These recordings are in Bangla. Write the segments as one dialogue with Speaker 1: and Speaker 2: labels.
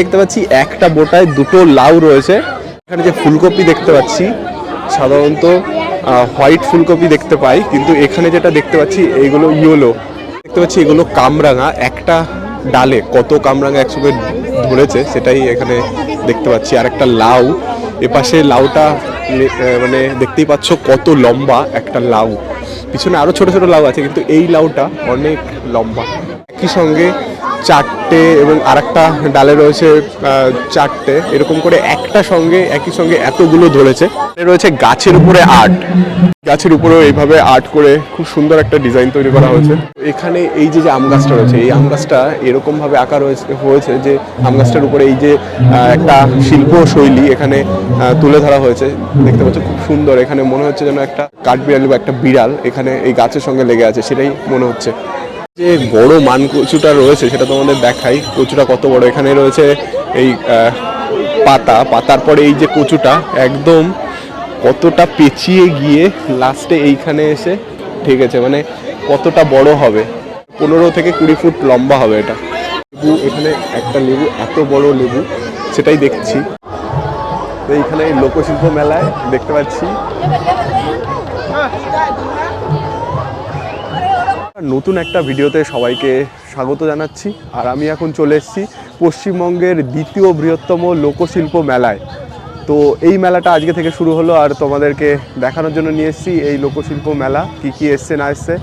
Speaker 1: দেখতে পাচ্ছি, একটা বোটায় দুটো লাউ রয়েছে। এখানে যে ফুলকপি দেখতে পাচ্ছি, সাধারণত হোয়াইট ফুলকপি দেখতে পাই, কিন্তু এখানে যেটা দেখতে পাচ্ছি, এইগুলো ইয়েলো। দেখতে পাচ্ছি, এগুলো কামরাঙা, একটা ডালে কত কামরাঙা একসঙ্গে ধরেছে, সেটাই এখানে দেখতে পাচ্ছি। আর একটা লাউ, এপাশে লাউটা মানে দেখতেই পাচ্ছ কত লম্বা একটা লাউ। পিছনে আরও ছোট ছোট লাউ আছে, কিন্তু এই লাউটা অনেক লম্বা। একই সঙ্গে চারটে এবং আরেকটা ডালে রয়েছে চারটে। এরকম করে একটা সঙ্গে, একই সঙ্গে এতগুলো ধরেছে। রয়েছে গাছের উপরে আর্ট। গাছের উপরেও এইভাবে আর্ট করে খুব সুন্দর একটা ডিজাইন তৈরি করা হয়েছে। এখানে এই যে যে আম গাছটা রয়েছে, এই আম গাছটা এরকম ভাবে আঁকা রয়েছে, হয়েছে যে, আম গাছটার উপরে এই যে একটা শিল্প শৈলী এখানে তুলে ধরা হয়েছে। দেখতে পাচ্ছ, খুব সুন্দর। এখানে মনে হচ্ছে যেন একটা কাঠবিড়ালি বা একটা বিড়াল এখানে এই গাছের সঙ্গে লেগে আছে, সেটাই মনে হচ্ছে। যে বড় মান কচুটা রয়েছে, সেটা তোমাদের দেখাই। কচুটা কত বড়? এখানে রয়েছে এই পাতা। পাতার পরে এই যে কচুটা, একদম কতটা পেঁচিয়ে গিয়ে লাস্টে এইখানে এসে ঠেকেছে মানে কতটা বড় হবে? পনেরো থেকে কুড়ি ফুট লম্বা হবে এটা। লেবু, এখানে একটা লেবু, এত বড় লেবু, সেটাই দেখছি। তো এইখানে লোকশিল্প মেলায় দেখতে পাচ্ছি। নতুন একটা ভিডিওতে সবাইকে স্বাগত জানাচ্ছি। আর আমি এখন চলে এসেছি পশ্চিমবঙ্গের দ্বিতীয় বৃহত্তম লোকশিল্প মেলায়। তো এই মেলাটা আজকে থেকে শুরু হলো আর তোমাদেরকে দেখানোর জন্য নিয়ে এসেছি এই লোকশিল্প মেলা, কি কি এসছে, না এসছে,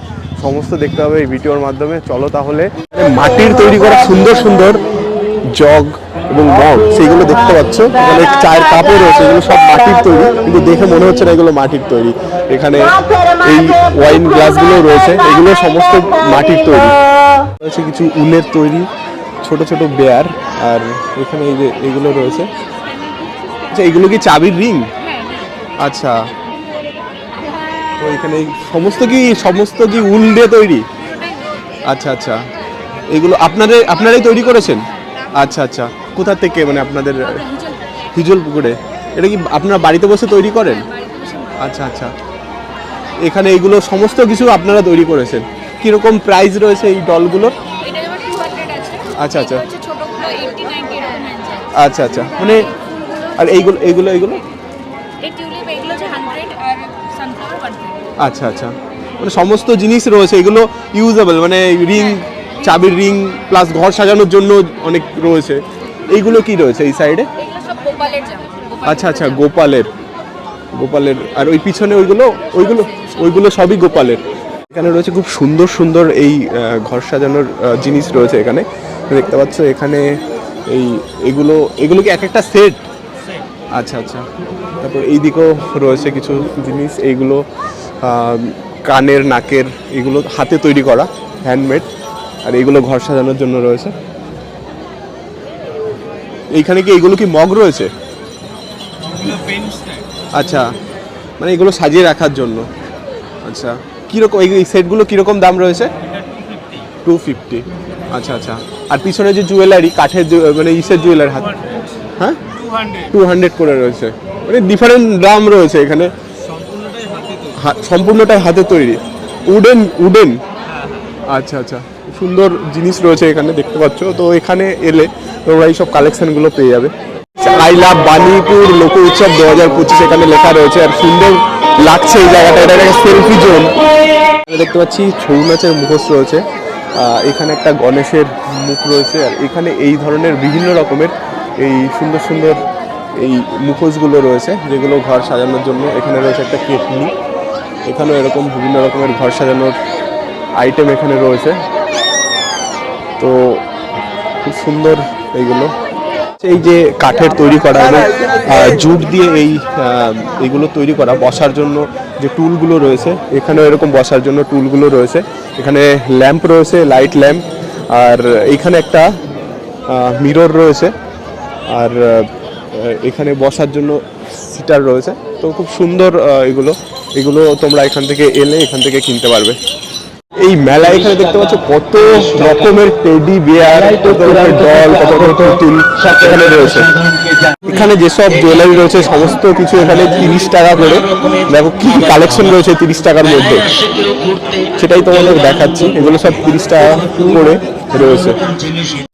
Speaker 1: সমস্ত দেখতে হবে এই ভিডিওর মাধ্যমে। চলো তাহলে, মাটির তৈরি করা সুন্দর সুন্দর জগ এবং মগ, সেইগুলো দেখতে পাচ্ছ। এখানে চায়ের কাপও রয়েছে, এগুলো সব মাটির তৈরি, কিন্তু দেখে মনে হচ্ছে না এগুলো মাটির তৈরি। এখানে এই ওয়াইন গ্লাসগুলো রয়েছে, এগুলো সমস্ত মাটির তৈরি। রয়েছে কিছু উলের তৈরি, ছোট ছোট বেয়ার আর এখানে এই যে এগুলো রয়েছে। আচ্ছা এগুলো কি চাবির রিং আচ্ছা। তো এখানে সমস্ত কি সমস্ত কি উল দিয়ে তৈরি? আচ্ছা আচ্ছা। এগুলো আপনাদের, আপনারাই তৈরি করেছেন? আচ্ছা আচ্ছা। কোথা থেকে মানে আপনাদের হিজল পুকুরে এটা কি আপনারা বাড়িতে বসে তৈরি করেন? আচ্ছা আচ্ছা। এখানে এইগুলো সমস্ত কিছু আপনারা তৈরি করেছেন। কীরকম প্রাইস রয়েছে এই ডলগুলোর
Speaker 2: এটা যেমন 200 আছে।
Speaker 1: আচ্ছা, আচ্ছা।
Speaker 2: এটা হচ্ছে ছোটগুলো 80 90 এরকম আছে।
Speaker 1: আচ্ছা আচ্ছা। মানে আর এইগুলো এইগুলো এইগুলো?
Speaker 2: এই টিউলিপ এগুলো হচ্ছে 100 আর সানফ্লাওয়ার 150
Speaker 1: আচ্ছা আচ্ছা। মানে সমস্ত জিনিস রয়েছে এগুলো ইউজেবল মানে রিং চাবির রিং প্লাস ঘর সাজানোর জন্য অনেক রয়েছে। এইগুলো কি রয়েছে এই সাইডে? আচ্ছা আচ্ছা গোপালের। গোপালের। আর ওই পিছনে ওইগুলো ওইগুলো ওইগুলো সবই গোপালের। এখানে রয়েছে খুব সুন্দর সুন্দর এই ঘর সাজানোর জিনিস রয়েছে এখানে। দেখতে পাচ্ছ এখানে এই এগুলো এগুলো কি এক একটা সেট? আচ্ছা আচ্ছা। তারপর এই দিকেও রয়েছে কিছু জিনিস এইগুলো কানের নাকের এগুলো হাতে তৈরি করা হ্যান্ডমেড আর এইগুলো ঘর সাজানোর জন্য রয়েছে। এইখানে কি এইগুলো কি মগ রয়েছে? আচ্ছা মানে এগুলো সাজিয়ে রাখার জন্য। আচ্ছা কীরকম এই এই সেটগুলো কীরকম দাম রয়েছে? টু ফিফটি আচ্ছা আচ্ছা। আর পিছনে যে জুয়েলারি কাঠের মানে ইসের জুয়েলারি হাত হ্যাঁ? টু হান্ড্রেড করে রয়েছে। মানে ডিফারেন্ট দাম রয়েছে এখানে। সম্পূর্ণটাই হাতে তৈরি। Wooden wooden. আচ্ছা আচ্ছা। সুন্দর জিনিস রয়েছে এখানে, দেখতে পাচ্ছ। তো এখানে এলে তোমরা এইসব কালেকশনগুলো পেয়ে যাবে। আই লাভ বানিপুর লোক উৎসব দু হাজার পঁচিশ এখানে লেখা রয়েছে, আর সুন্দর লাগছে এই জায়গাটা। এটা একটা সেলফি জোন দেখতে পাচ্ছি ছৌ নাচের মুখোশ রয়েছে। এখানে একটা গণেশের মুখ রয়েছে, আর এখানে এই ধরনের বিভিন্ন রকমের এই সুন্দর সুন্দর এই মুখোশগুলো রয়েছে, যেগুলো ঘর সাজানোর জন্য। এখানে রয়েছে একটা কেটলি এখানেও এরকম বিভিন্ন রকমের ঘর সাজানোর আইটেম এখানে রয়েছে। তো খুব সুন্দর এইগুলো এই যে কাঠের তৈরি করা এবং জুট দিয়ে এই এইগুলো তৈরি করা, বসার জন্য যে টুলগুলো রয়েছে এখানে এরকম বসার জন্য টুলগুলো রয়েছে। এখানে ল্যাম্প রয়েছে, লাইট ল্যাম্প, আর এইখানে একটা মিরর রয়েছে, আর এখানে বসার জন্য সিটার রয়েছে। তো খুব সুন্দর এগুলো এগুলো তোমরা এখান থেকে এলে এখান থেকে কিনতে পারবে। এই মেলা এখানে দেখতে পাচ্ছ কত রকমের টেডি বিয়ার কত রকমের ডল কত রকমের পুতুল এখানে রয়েছে। এখানে যেসব জুয়েলারি রয়েছে সমস্ত কিছু এখানে তিরিশ টাকা করে। দেখো কি কালেকশন রয়েছে তিরিশ টাকার মধ্যে। সেটাই তোমাদের দেখাচ্ছি। এগুলো সব তিরিশ টাকা করে রয়েছে।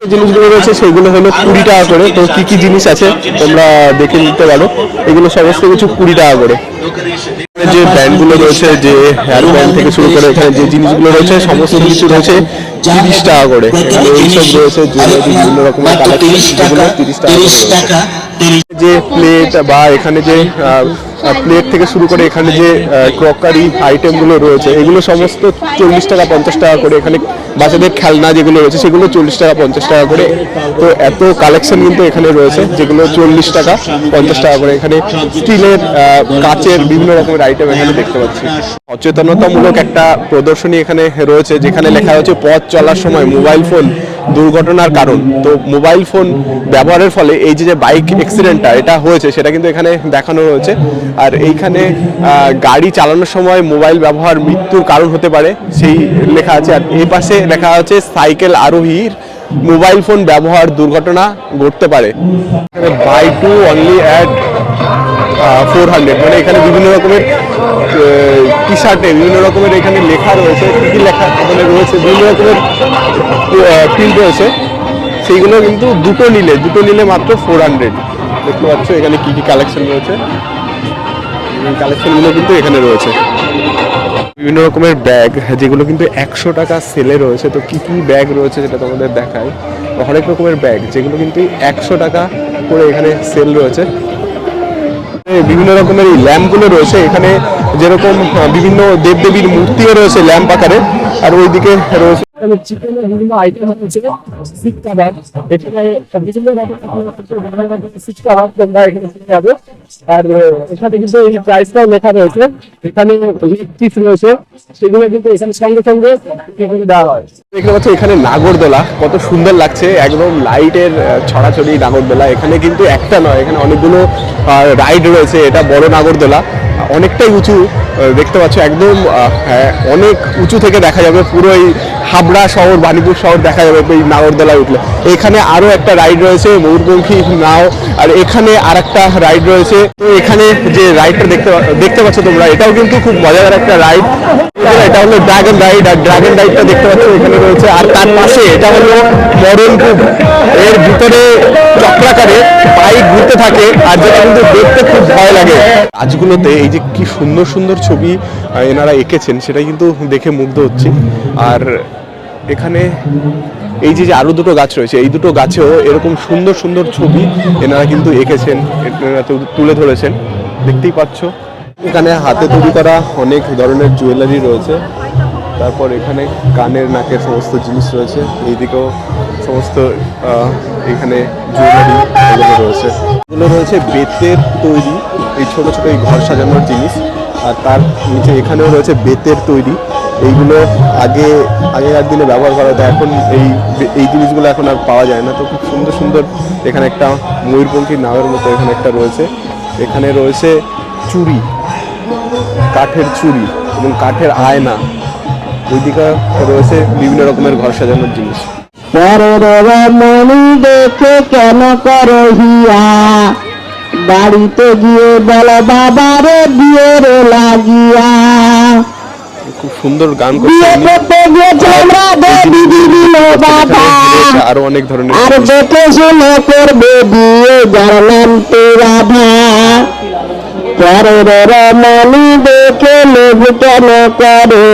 Speaker 1: যে জিনিসগুলো রয়েছে সেগুলো হলো কুড়ি টাকা করে। তো কি কি জিনিস আছে তোমরা দেখে নিতে পারো। এগুলো সমস্ত কিছু কুড়ি টাকা করে। যে ব্যান্ডগুলো রয়েছে যে হেয়ার ব্যান্ড থেকে শুরু করে এখানে যে জিনিসগুলো রয়েছে সমস্ত কিছু রয়েছে তিরিশ টাকা করে। এইসব রয়েছে বিভিন্ন রকমের কালেকশন তিরিশ টাকা যে প্লেট বা এখানে যে প্লেট থেকে শুরু করে এখানে যে ক্রকারি আইটেমগুলো রয়েছে, এগুলো সমস্ত চল্লিশ টাকা, পঞ্চাশ টাকা করে এখানে বাচ্চাদের খেলনা যেগুলো রয়েছে, সেগুলো চল্লিশ টাকা, পঞ্চাশ টাকা করে। তো এত কালেকশন কিন্তু এখানে রয়েছে, যেগুলো চল্লিশ টাকা, পঞ্চাশ টাকা করে। এখানে স্টিলের কাচের বিভিন্ন রকমের আইটেম এখানে দেখতে পাচ্ছি। সচেতনতামূলক একটা প্রদর্শনী এখানে রয়েছে, যেখানে লেখা হচ্ছে পথ চলার সময় মোবাইল ফোন দুর্ঘটনার কারণ। তো মোবাইল ফোন ব্যবহারের ফলে এই যে যে বাইক অ্যাক্সিডেন্টটা এটা হয়েছে, সেটা কিন্তু এখানে দেখানো হয়েছে। আর এইখানে গাড়ি চালানোর সময় মোবাইল ব্যবহার মৃত্যুর কারণ হতে পারে, সেই লেখা আছে। আর এই পাশে লেখা আছে, সাইকেল আরোহীর মোবাইল ফোন ব্যবহার দুর্ঘটনা ঘটতে পারে। Buy two only at four hundred. মানে এখানে বিভিন্ন রকমের টি শার্টে বিভিন্ন রকমের এখানে লেখা রয়েছে, কী কী লেখা এখানে রয়েছে, বিভিন্ন রকমের প্রিন্ট রয়েছে। সেইগুলো কিন্তু দুটো নিলে দুটো নিলে মাত্র ফোর হান্ড্রেড। দেখতে পাচ্ছ এখানে কী কী কালেকশন রয়েছে। কালেকশনগুলো কিন্তু এখানে রয়েছে। বিভিন্ন রকমের ব্যাগ, যেগুলো কিন্তু একশো টাকা সেলে রয়েছে। তো কি কি ব্যাগ রয়েছে যেটা তোমাদের দেখায় অনেক রকমের ব্যাগ, যেগুলো কিন্তু একশো টাকা করে এখানে সেল রয়েছে। বিভিন্ন রকমের এই ল্যাম্পগুলো রয়েছে। এখানে যেরকম বিভিন্ন দেবদেবীর মূর্তিও রয়েছে ল্যাম্প আকারে। আর ওইদিকে রয়েছে
Speaker 3: এখানে চিকেনের বিভিন্ন আইটেম হচ্ছে কাবাব এখানে বিভিন্ন রকমের শিক কাবাব তোমরা এখানে যাবে। আর এখানে কিন্তু এই প্রাইসটাও লেখা রয়েছে। এখানে পিস রয়েছে সেগুলো কিন্তু এখানে সঙ্গে সঙ্গে দেওয়া হয়।
Speaker 1: দেখতে পাচ্ছ এখানে নাগরদোলা কত সুন্দর লাগছে একদম লাইটের ছড়াছড়ি নাগরদোলা। এখানে কিন্তু একটা নয় এখানে অনেকগুলো রাইড রয়েছে এটা বড় নাগরদোলা। অনেকটাই উঁচু দেখতে পাচ্ছ একদম হ্যাঁ, অনেক উঁচু থেকে দেখা যাবে পুরো এই হাবড়া শহর, বাণীপুর শহর দেখা যাবে এই নাগরদোলায় উঠলে। এখানে আরও একটা রাইড রয়েছে ময়ূরপঙ্খী নাও, আর এখানে আর একটা রাইড রয়েছে। তো এখানে যে রাইডটা দেখতে দেখতে পাচ্ছ তোমরা, এটাও কিন্তু খুব মজাদার একটা রাইড এটা হলো ড্রাগন রাইড আর ড্রাগন রাইডটা দেখতে পাচ্ছ এখানে রয়েছে। আর তার পাশে এটা হলো মরণ এর ভিতরে চক্রাকারে বাইক ঘুরতে থাকে, আর যেটা কিন্তু দেখতে খুব ভয় লাগে। গাছগুলোতে এই যে কি সুন্দর সুন্দর ছবি এনারা এঁকেছেন সেটা কিন্তু দেখে মুগ্ধ হচ্ছি। আর এখানে এই যে আরও দুটো গাছ রয়েছে, এই দুটো গাছেও এরকম সুন্দর সুন্দর ছবি এনারা কিন্তু এঁকেছেন তুলে ধরেছেন। দেখতেই পাচ্ছ। এখানে হাতে তৈরি করা অনেক ধরনের জুয়েলারি রয়েছে। তারপর এখানে কানের, নাকের সমস্ত জিনিস রয়েছে। এইদিকেও সমস্ত এখানে জুয়েলারি এগুলো রয়েছে। এগুলো রয়েছে বেতের তৈরি। এই ছোট ছোট এই ঘর সাজানোর জিনিস। আর তার নিচে এখানেও রয়েছে বেতের তৈরি। এইগুলো আগে আগেকার দিনে ব্যবহার করা হতো, এখন এই এই জিনিসগুলো এখন আর পাওয়া যায় না। তো খুব সুন্দর সুন্দর এখানে একটা ময়ূরপঙ্খী নামের মতো এখানে একটা রয়েছে। এখানে রয়েছে চুড়ি, কাঠের চুড়ি এবং কাঠের আয়না। ওইদিকে রয়েছে বিভিন্ন রকমের ঘর সাজানোর জিনিস।
Speaker 4: মনি দেখে কেন করো হিয়া? বাড়িতে গিয়ে বলো, বাবারে বিয়ের লাগিয়া।
Speaker 1: খুব সুন্দর গান রয়েছে আরও অনেক ধরনের
Speaker 4: আর দেখে শুনে করবে বিয়ে যার নাম তো রাধা। পরের মনি দেখে লোভ কেন করে?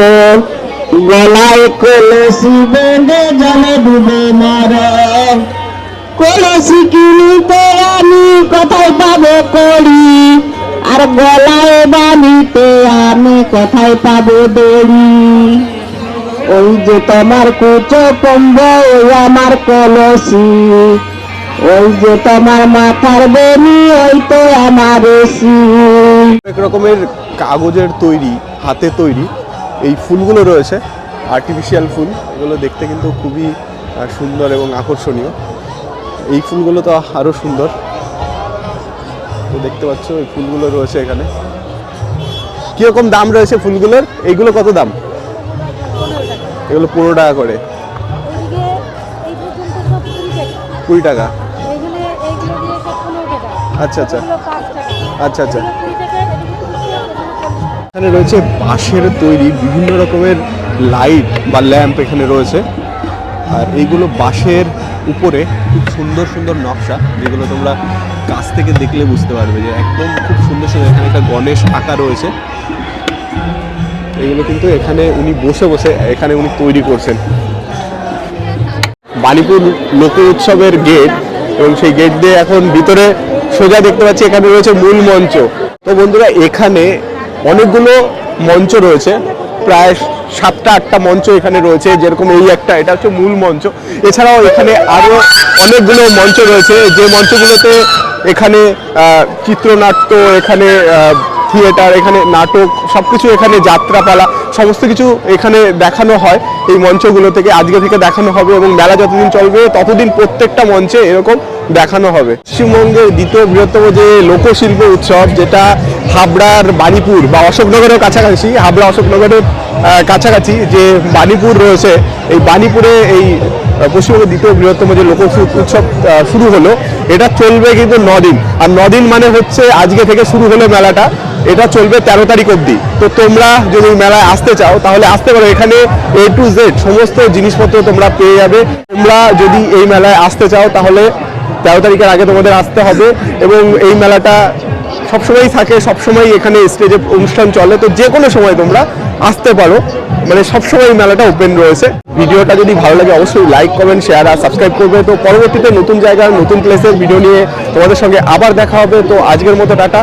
Speaker 4: গলায় কলসি বেঁধে জলে ডুবে মরে। কলসি কিনিতে আমি কোথায় পাবো করি? আর আমি কোথায় পাবো দড়ি? ওই যে তোমার কুচো কম্ব ওই আমার কলসি। ওই যে তোমার মাথার বেনি ওই তো আমার এসি।
Speaker 1: রকমের কাগজের তৈরি, হাতে তৈরি এই ফুলগুলো রয়েছে আর্টিফিশিয়াল ফুল। এগুলো দেখতে কিন্তু খুবই সুন্দর এবং আকর্ষণীয়। এই ফুলগুলো তো আরও সুন্দর। তো দেখতে পাচ্ছ, এই ফুলগুলো রয়েছে এখানে। কীরকম দাম রয়েছে ফুলগুলোর? এইগুলো কত দাম? এগুলো পনেরো টাকা করে।
Speaker 5: কুড়ি টাকা।
Speaker 1: আচ্ছা আচ্ছা। আচ্ছা আচ্ছা। এখানে রয়েছে বাঁশের তৈরি বিভিন্ন রকমের লাইট বা ল্যাম্প এখানে রয়েছে। আর এইগুলো বাঁশের উপরে খুব সুন্দর সুন্দর নকশা যেগুলো তোমরা কাছ থেকে দেখলে বুঝতে পারবে যে একদম খুব সুন্দর সুন্দর। এখানে একটা গণেশ আঁকা রয়েছে। এগুলো কিন্তু এখানে উনি বসে বসে, এখানে উনি তৈরি করছেন। বাণীপুর লোক উৎসবের গেট এবং সেই গেট দিয়ে এখন ভিতরে সোজা দেখতে পাচ্ছি, এখানে রয়েছে মূল মঞ্চ। তো বন্ধুরা, এখানে অনেকগুলো মঞ্চ রয়েছে। প্রায় সাতটা, আটটা মঞ্চ এখানে রয়েছে, যেরকম এই একটা, এটা হচ্ছে মূল মঞ্চ। এছাড়াও এখানে আরও অনেকগুলো মঞ্চ রয়েছে। যে মঞ্চগুলোতে এখানে চিত্রনাট্য, এখানে থিয়েটার, এখানে নাটক সব কিছু এখানে, যাত্রাপালা, সমস্ত কিছু এখানে দেখানো হয় এই মঞ্চগুলো থেকে। আজকে থেকে দেখানো হবে এবং মেলা যতদিন চলবে, ততদিন প্রত্যেকটা মঞ্চে এরকম দেখানো হবে। পশ্চিমবঙ্গের দ্বিতীয় বৃহত্তম যে লোকশিল্প উৎসব, যেটা হাবড়ার বাণীপুর বা অশোকনগরের কাছাকাছি, হাবড়া অশোকনগরের কাছাকাছি যে বাণীপুর রয়েছে, এই বাণীপুরে এই পশ্চিমবঙ্গের দ্বিতীয় বৃহত্তম যে লোক উৎসব শুরু হলো, এটা চলবে কিন্তু নদিন। আর নদিন মানে হচ্ছে আজকে থেকে শুরু হলো মেলাটা। এটা চলবে তেরো তারিখ অবধি। তো তোমরা যদি মেলায় আসতে চাও, তাহলে আসতে পারো। এখানে এ টু জেড সমস্ত জিনিসপত্র তোমরা পেয়ে যাবে। তোমরা যদি এই মেলায় আসতে চাও, তাহলে তেরো তারিখের আগে তোমাদের আসতে হবে এবং এই মেলাটা সবসময়ই থাকে সবসময় এখানে স্টেজে অনুষ্ঠান চলে। তো যে কোনো সময় তোমরা আসতে পারো। মানে সবসময় এই মেলাটা ওপেন রয়েছে। ভিডিওটা যদি ভালো লাগে অবশ্যই লাইক কমেন্ট শেয়ার আর সাবস্ক্রাইব করবে। তো পরবর্তীতে নতুন জায়গার নতুন প্লেসের ভিডিও নিয়ে তোমাদের সঙ্গে আবার দেখা হবে। তো আজকের মতো টাটা।